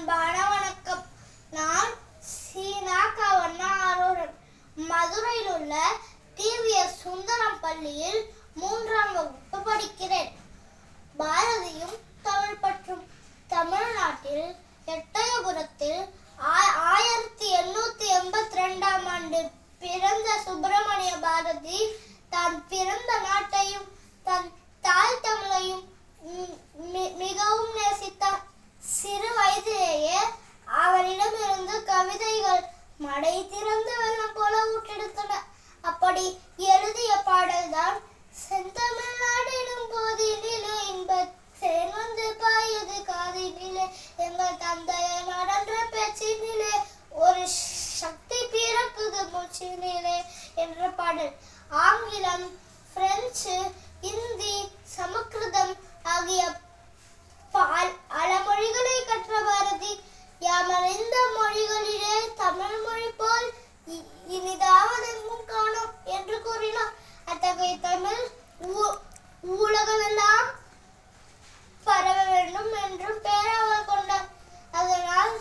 அன்பான வணக்கம். நான் சீனா கவர்னா ஆரோரன். மதுரையில் உள்ள டிவிஎஸ் சுந்தரம் பள்ளியில் மூன்றாம் வகுப்பு படிக்கிறேன். பாரதியும் தமிழ் பற்றும் தமிழ்நாட்டில் எட்டயபுரத்தில் ஆ- ஆயிரத்தி எண்ணூத்தி எண்பத்தி ரெண்டாம் ஆண்டு பிறந்த சுப்பிரமணிய பாரதி மடை திறந்து வெள்ளம் போல ஊட்டெடுத்தன அப்படி எழுதிய பாடல்தான் செந்தமிழ்நாடு எனும் போதினிலே இன்பத் தேன் வந்து பாயுது காதினிலே. எங்கள் தந்தையை நடன்ற பேச்சினிலே ஒரு சக்தி பிறக்குது மூச்சினிலே என்ற பாடல். ஆங்கிலம் பிரெஞ்சு இனிதாவதெங்கும் காணோம் என்று கூறினார். அத்தகைய தமிழ் ஊடகமெல்லாம் பரவ வேண்டும் என்றும் பேராவல் கொண்டார். அதனால்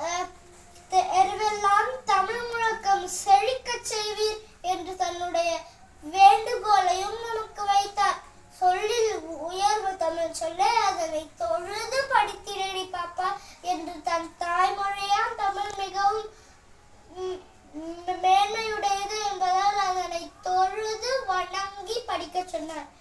அஹ், தெருவெல்லாம் தமிழ் முழக்கம் செழிக்கச் செய்வீர் என்று தன்னுடைய வேண்டுகோளையும் நமக்கு வைத்தார். சொல்லில் உயர்வு தமிழ் சொல்ல அதனை தொழு 在那儿。